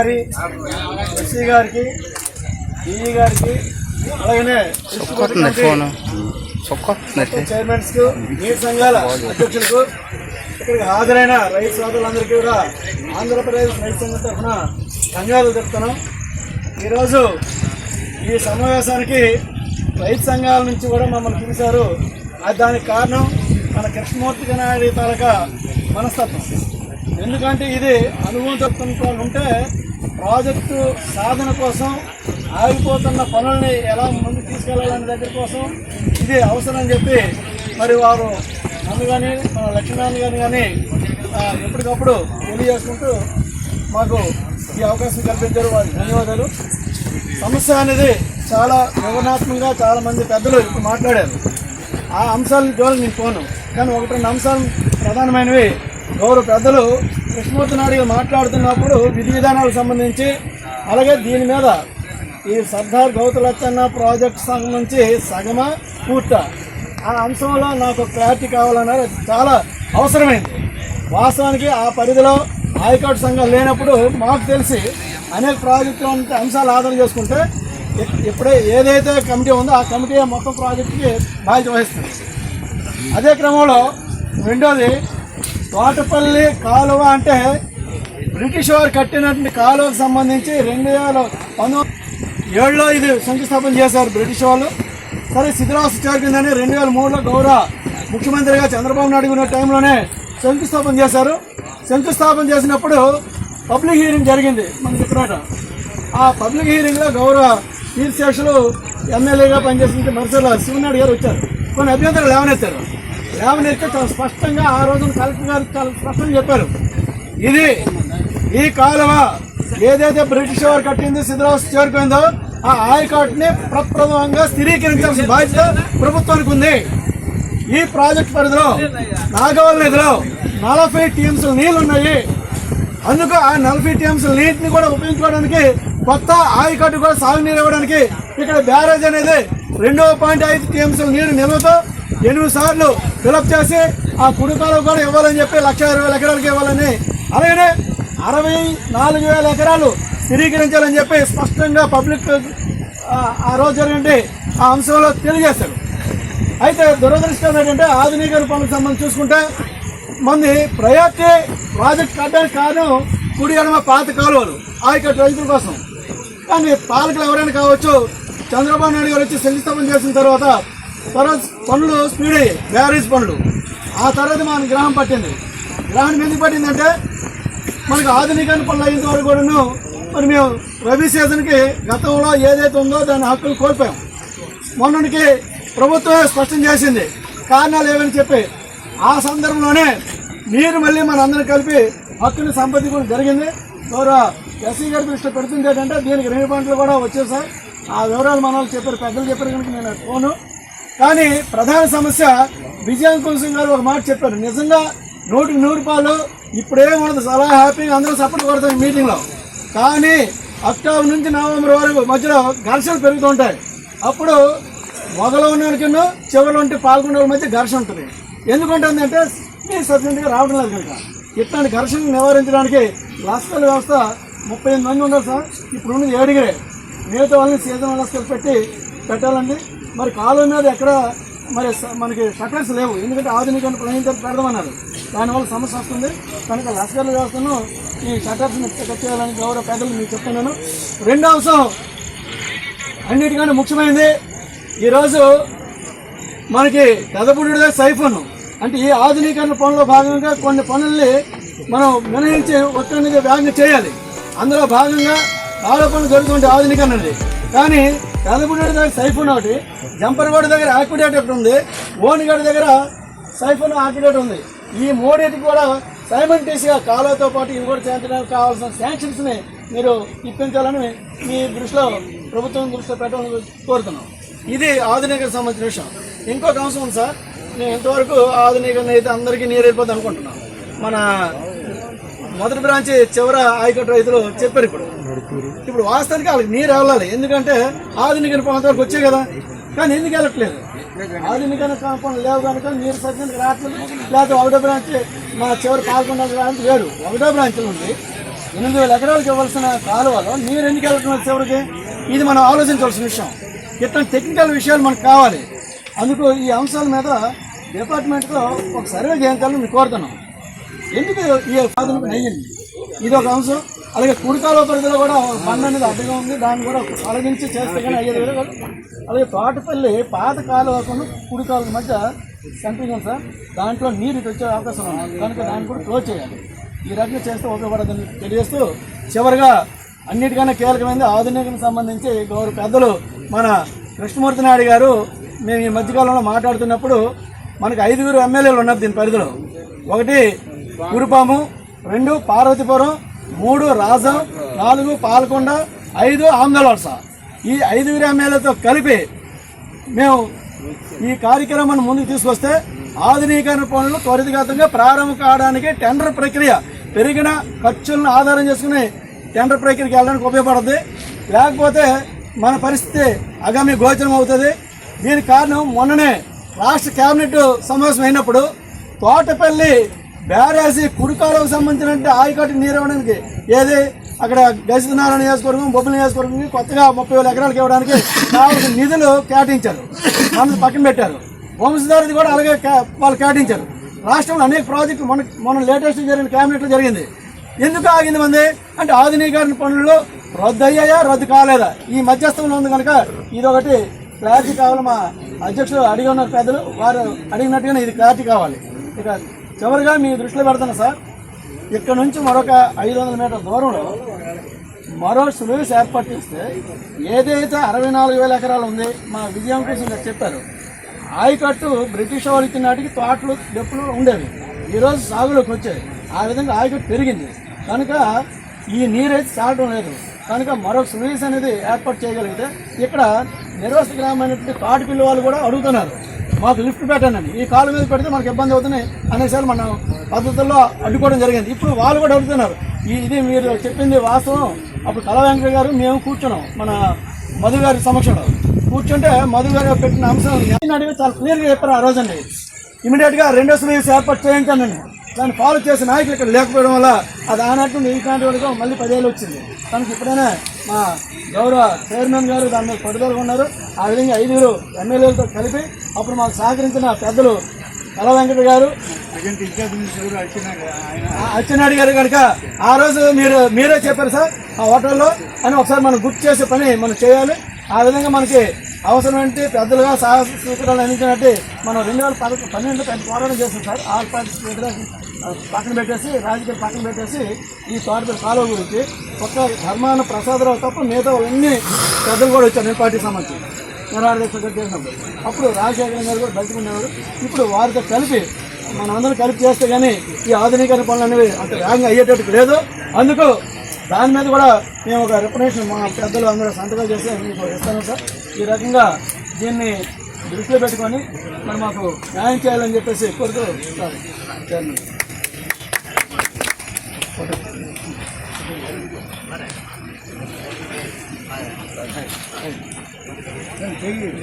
గారి ఎస్సీ గారికి ఈఈ గారికి అలాగనే చైర్మన్స్కు నీటి సంఘాల అధ్యక్షులకు ఇక్కడికి హాజరైన రైతు సోదరులందరికీ కూడా ఆంధ్రప్రదేశ్ రైతు సంఘం తరఫున ధన్యవాదాలు చెప్తున్నాం. ఈరోజు ఈ సమావేశానికి రైతు సంఘాల నుంచి కూడా మమ్మల్ని పిలిచారు. అది దానికి కారణం మన కృష్ణమూర్తి గారి తాలూకా మనస్తత్వం. ఎందుకంటే ఇది అనుభవం ఉంటే ప్రాజెక్టు సాధన కోసం ఆగిపోతున్న పనుల్ని ఎలా ముందుకు తీసుకెళ్ళాలనే దగ్గర కోసం ఇది అవసరం అని చెప్పి మరి వారు నన్ను కానీ మన లక్ష్మీనారాయణ కానీ కానీ ఎప్పటికప్పుడు తెలియజేసుకుంటూ మాకు ఈ అవకాశం కల్పించారు. వారికి ధన్యవాదాలు. సమస్య అనేది చాలా వివరణాత్మకంగా చాలామంది పెద్దలు ఇప్పుడు మాట్లాడారు. ఆ అంశాలను చూడాలి నేను పోను. కానీ ఒకటి రెండు అంశాలు ప్రధానమైనవి. గౌరవ పెద్దలు కృష్ణమూర్తి నాయుడు గారు మాట్లాడుతున్నప్పుడు విధి విధానాలకు సంబంధించి అలాగే దీని మీద ఈ సర్దార్ గౌతలచ్చన్న ప్రాజెక్ట్ సంబంధించి సగమ పూర్త. ఆ అంశంలో నాకు క్లారిటీ కావాలన్నారు. అది చాలా అవసరమైంది. వాస్తవానికి ఆ పరిధిలో హైకోర్టు సంఘం లేనప్పుడు మాకు తెలిసి అనేక ప్రాజెక్టులు అంశాలు ఆదరణ చేసుకుంటే ఇప్పుడే ఏదైతే కమిటీ ఉందో ఆ కమిటీ మొత్తం ప్రాజెక్టుకి బాధ్యత వహిస్తుంది. అదే క్రమంలో రెండోది తోటపల్లి కాలువ అంటే బ్రిటిష్ వారు కట్టినటువంటి కాలువకు సంబంధించి రెండు వేల పంతొమ్మిది ఏడులో ఇది శంకుస్థాపన చేశారు బ్రిటిష్ వాళ్ళు. సరే శిథిలావస్థ చేరుకుందని రెండు వేల మూడులో గౌరవ ముఖ్యమంత్రిగా చంద్రబాబు నాయుడు ఉన్న టైంలోనే శంకుస్థాపన చేశారు. శంకుస్థాపన చేసినప్పుడు పబ్లిక్ హీరింగ్ జరిగింది మనకి చిత్రాట ఆ పబ్లిక్ హీరింగ్లో గౌరవ తీర్శేషులు ఎమ్మెల్యేగా పనిచేసిన మరుసల శివనాయుడు గారు వచ్చారు. కొన్ని అభ్యంతరాలు లేవనెత్తారు లేవనెత్తే చాలా స్పష్టంగా ఆ రోజున కలెక్టర్ గారు చాలా స్పష్టంగా చెప్పారు. ఇది ఈ కాలువ ఏదైతే బ్రిటిష్ వారు కట్టింది సిద్ధరావస్థ చేరుకుందో ఆ ఆయకట్టుని ప్రప్రథమంగా స్థిరీకరించాల్సిన బాధ్యత ప్రభుత్వానికి ఉంది. ఈ ప్రాజెక్ట్ పరిధిలో నాగవల్ నదిలో నలభై టీఎంస్ నీళ్ళు ఉన్నాయి. అందుకు ఆ నలభై టీఎంస్ నీటిని కూడా ఉపయోగించుకోవడానికి కొత్త ఆయకట్టు కూడా సాగునీరు ఇవ్వడానికి ఇక్కడ బ్యారేజ్ అనేది రెండవ పాయింట్ ఐదు టీఎంసీల నీరు నిల్వతో ఎనిమిది సార్లు ఫిలప్ చేసి ఆ కుడికాలు కూడా ఇవ్వాలని చెప్పి లక్ష ఇరవై ఎకరాలకు ఎకరాలకి ఇవ్వాలని. అలాగనే అరవై నాలుగు వేల ఎకరాలు స్థిరీకరించాలని చెప్పి స్పష్టంగా పబ్లిక్ ఆ, రోజు జరిగింది ఆ అంశంలో తెలియజేశారు. అయితే దురదృష్టం ఏంటంటే ఆధునీకరణ పనులకు సంబంధించి చూసుకుంటే మంది ప్రయారిటీ ప్రాజెక్ట్ కట్టడానికి కారణం కుడి ఎడమ పాత కాలువలు ఆ యొక్క రైతుల కోసం. కానీ పాలకులు ఎవరైనా కావచ్చు చంద్రబాబు నాయుడు గారు వచ్చి శంకుస్థాపన చేసిన తర్వాత పనులు స్పీడ్ అయ్యాయి బ్యారేజ్ పనులు? ఆ తర్వాత మన గ్రహం పట్టింది. గ్రహణం ఎందుకు పట్టిందంటే మనకు ఆధునిక పనులు అయిన వరకు కూడాను మరి మేము రబీ సీజన్కి గతంలో ఏదైతే ఉందో దాని హక్కులు కోల్పోయాం. మొన్నటికి ప్రభుత్వమే స్పష్టం చేసింది. కారణాలు ఏమని చెప్పి ఆ సందర్భంలోనే మీరు మళ్ళీ మన అందరం కలిపి హక్కుని సంపాదించడం జరిగింది. గౌరవ ఎస్సీ గారి దృష్టిలో పెడుతుంది ఏంటంటే దీనికి రెండు పంటలు కూడా వచ్చేసాయి ఆ వివరాలు మన వాళ్ళు చెప్పారు పెద్దలు చెప్పారు కనుక నేను ఫోను కానీ ప్రధాన సమస్య విజయాంకుల్ సింగ్ గారు ఒక మాట చెప్పారు. నిజంగా నూటికి నూరు పాలు ఇప్పుడేముండదు. చాలా హ్యాపీగా అందరూ సపోర్ట్ కొడతాం ఈ మీటింగ్లో. కానీ అక్టోబర్ నుంచి నవంబర్ వరకు మధ్యలో ఘర్షణలు పెరుగుతుంటాయి అప్పుడు మొదలు ఉన్న చివరిలో ఉంటే పాల్గొనే వాళ్ళ మధ్య ఘర్షణ ఉంటుంది. ఎందుకుంటుందంటే మీ సబ్సిడీగా రావడం లేదు కనుక. ఇట్లాంటి ఘర్షణ నివారించడానికి లస్కర్ వ్యవస్థ ముప్పై ఎనిమిది మంది ఉన్నారు సార్. ఇప్పుడు ఉన్నది ఏడుగురే. మిగతా వాళ్ళని సీజన్ లస్కర్ పెట్టి పెట్టాలండి. మరి కాలువ మీద ఎక్కడ మరి స- మనకి షటర్స్ లేవు. ఎందుకంటే ఆధునిక ప్రయాణం పెడదామన్నారు. దానివల్ల సమస్య వస్తుంది. కనుక లస్కర్లు వ్యవస్థను ఈ షటర్స్ని కట్టేయాలని గౌరవ పెద్దలు మీకు చెప్తున్నాను. రెండో అంశం అన్నిటికంటే ముఖ్యమైనది ఈరోజు మనకి కథపుడిదే సైఫోన్. అంటే ఈ ఆధునీకరణ పనుల్లో భాగంగా కొన్ని పనుల్ని మనం మినహించి ఒక్కడిగా వేగంగా చేయాలి. అందులో భాగంగా ఆరోపణలు పనులు జరుగుతుంటే ఆధునీకరణ కానీ కథపుడి దగ్గర సైఫోన్ ఒకటి జంపర్గోడ దగ్గర ఆక్విడేట్ ఒకటి ఉంది ఓనిగడ దగ్గర సైఫోన్ ఆక్విడేట్ ఉంది. ఈ మూడింటికి కూడా సైమంటీస్గా కాలువతో పాటు ఇవి కూడా చేయించడానికి కావాల్సిన శాంక్షన్స్ని మీరు ఇప్పించాలని మీ దృష్టిలో ప్రభుత్వం దృష్టిలో పెట్టాలని కోరుతున్నాం. ఇది ఆధునిక సంబంధించిన విషయం. ఇంకొక అంశం ఉంది సార్. నేను ఇంతవరకు ఆధునికంగా అయితే అందరికీ నీరు వెళ్ళిపోతుంది అనుకుంటున్నాను. మన మొదటి బ్రాంచ్ చివర ఆయకట్టు రైతులు చెప్పారు ఇప్పుడు. ఇప్పుడు వాస్తవానికి వాళ్ళకి నీరు వెళ్ళాలి ఎందుకంటే ఆధునిక పనుల వరకు వచ్చాయి కదా. కానీ ఎందుకు వెళ్ళట్లేదు? ఆధునిక పనులు లేవు కనుక నీరు సరిగ్గా రావట్లేదు. లేకపోతే ఒకటో బ్రాంచ్ మా చివరి పాల్గొండ బ్రాంచ్ లేడు ఒకటో బ్రాంచ్లు ఉంది. ఎనిమిది వేల ఎకరాలకు ఇవ్వాల్సిన కాలువలో నీరు ఎందుకు వెళ్ళట్లేదు చివరికి? ఇది మనం ఆలోచించవలసిన విషయం. ఇట్లా టెక్నికల్ విషయాలు మనకు కావాలి. అందుకు ఈ అంశాల మీద డిపార్ట్మెంట్లో ఒక సర్వే చేయించాలని మీకు కోరుతున్నాం. ఎందుకు ఈ సాధనకు అయ్యింది ఇది ఒక అంశం. అలాగే కుడికాలో పరిధిలో కూడా బండ్ అనేది అడ్డుగా ఉంది. దాన్ని కూడా తొలగించి చేస్తే కానీ అయ్యేది వేరే అలాగే తోటపల్లి పాత కాలువకుండా కుడికాల మధ్య సెంట్రింగ్ ఉంది సార్. దాంట్లో నీరు ఇటు వచ్చే అవకాశం ఉంది. కనుక దాన్ని కూడా క్లోజ్ చేయాలి. ఈ రకంగా చేస్తే ఉపయోగపడదని తెలియజేస్తూ చివరిగా అన్నిటికన్నా కీలకమైనది ఆధునికకు సంబంధించి గౌరవ పెద్దలు మన కృష్ణమూర్తి నాయుడు గారు మేము ఈ మధ్యకాలంలో మాట్లాడుతున్నప్పుడు మనకు ఐదుగురు ఎమ్మెల్యేలు ఉన్నారు దీని పరిధిలో. ఒకటి కురుపాము రెండు పార్వతీపురం మూడు రాజం నాలుగు పాలకొండ ఐదు ఆమ్దలవలస ఈ ఐదు గ్రామాలతో కలిపి మేము ఈ కార్యక్రమాన్ని ముందుకు తీసుకొస్తే ఆధునీకరణ పనులు త్వరితగతంగా ప్రారంభం కావడానికి టెండర్ ప్రక్రియ పెరిగిన ఖర్చులను ఆధారం చేసుకుని టెండర్ ప్రక్రియకి వెళ్ళడానికి ఉపయోగపడుతుంది. లేకపోతే మన పరిస్థితి అగమ్య గోచరం అవుతుంది. దీనికి కారణం మొన్ననే రాష్ట్ర కేబినెట్ సమావేశం అయినప్పుడు తోటపల్లి బ్యారేజీ కుడికాలకు సంబంధించిన ఆయకట్టు నీరవడానికి ఏది? అక్కడ గజనారాయణ నియోజకవర్గం బొబ్బుల నియోజకవర్గం కొత్తగా ముప్పై వేల ఎకరాలకు ఇవ్వడానికి కావాల్సిన నిధులు కేటాయించారు. మనసు పక్కన పెట్టారు. వంశధారది కూడా అలాగే వాళ్ళు కేటాయించారు. రాష్ట్రంలో అనేక ప్రాజెక్టులు మన మన లేటెస్ట్ జరిగిన క్యాబినెట్లో జరిగింది. ఎందుకు ఆగింది మంది? అంటే ఆధునీకరణ పనుల్లో రద్దు అయ్యాయా రద్దు కాలేదా? ఈ మధ్యస్థంలో ఉంది కనుక ఇది ఒకటి క్లారిటీ కావాలి మా అధ్యక్షులు అడిగి ఉన్నారు పెద్దలు. వారు అడిగినట్టుగానే ఇది క్లారిటీ కావాలి. ఇక చివరిగా మీ దృష్టిలో పెడతాను సార్. ఇక్కడ నుంచి మరొక ఐదు వందల మీటర్ల దూరంలో మరో సులువుస్ ఏర్పాటు చేస్తే ఏదైతే అరవై నాలుగు వేల ఎకరాలు ఉంది మా విజయం గారు చెప్పారు. ఆయకట్టు బ్రిటిష్ వాళ్ళు ఇచ్చిన నాటికి తోటలు డెప్పులు ఉండేవి. ఈరోజు సాగులోకి వచ్చాయి. ఆ విధంగా ఆయకట్టు పెరిగింది. కనుక ఈ నీరైతే చాలడం లేదు. కనుక మరొక సులువుస్ అనేది ఏర్పాటు చేయగలిగితే ఇక్కడ నిర్వస్థ గ్రామైనటువంటి తాటిపిల్లి వాళ్ళు కూడా అడుగుతున్నారు. మాకు లిఫ్ట్ పెట్టండి ఈ కాలు మీద పెడితే మనకు ఇబ్బంది అవుతుంది అనేసారి మన పద్ధతుల్లో అడ్డుకోవడం జరిగింది. ఇప్పుడు వాళ్ళు కూడా అడుగుతున్నారు. ఈ ఇది మీరు చెప్పింది వాస్తవం. అప్పుడు కళా వెంకట గారు మేము కూర్చున్నాం. మన మధు గారి సమక్షంలో. కూర్చుంటే మధు గారు పెట్టిన అంశం అడిగి చాలా క్లియర్గా చెప్పారు ఆ రోజండి. ఇమీడియట్గా రెండో సర్వీస్ ఏర్పాటు చేయించానండి దాన్ని ఫాలో చేసే నాయకులు ఇక్కడ లేకపోవడం వల్ల అది ఆనాటి నుండి ఈ కాంటి వరకు మళ్ళీ పదేళ్ళు వచ్చింది. కనుక ఇప్పుడైనా మా గౌరవ చైర్మన్ గారు దాని మీద పట్టుదలగా ఉన్నారు. ఆ విధంగా ఐదుగురు ఎమ్మెల్యేలతో కలిపి అప్పుడు మాకు సహకరించిన పెద్దలు కళ వెంకట గారు అచ్చెన్నాయుడు గారు కనుక ఆ రోజు మీరు మీరే చెప్పారు సార్ ఆ హోటల్లో అని ఒకసారి మనం గుర్తు చేసే పని మనం చేయాలి. ఆ విధంగా మనకి అవసరమంటే పెద్దలుగా సాహస సూత్రాలు అందించినట్టు మనం రెండు వేల పద పన్నెండు పెద్ద పోరాటం చేస్తాం సార్. ఆల్ పార్టీ పక్కన పెట్టేసి రాజకీయ పక్కన పెట్టేసి ఈ తోటపల్లి కాలువ గురించి ఒక్క ధర్మాన ప్రసాదరావు తప్ప మిగతా అన్ని పెద్దలు కూడా వచ్చారు. నేను పార్టీ సంబంధించి. నిరాడదీక్ష చేసినప్పుడు అప్పుడు రాజశేఖర గారు కూడా బయటకునేవారు ఇప్పుడు వారితో కలిపి మనందరం కలిపి చేస్తే కానీ ఈ ఆధునీకరణ పనులు అనేవి అంత వేగంగా అయ్యేటట్టు లేదు. అందుకు దాని మీద కూడా మేము ఒక రిప్రజెంటేషన్ మా పెద్దలు అందరూ సంతకాలు చేసి మీకు ఇస్తాను సార్. ఈ రకంగా దీన్ని దృష్టిలో పెట్టుకొని మరి మాకు న్యాయం చేయాలని చెప్పేసి కోరుతూ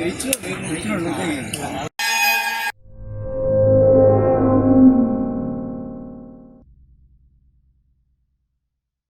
ఇచ్చిన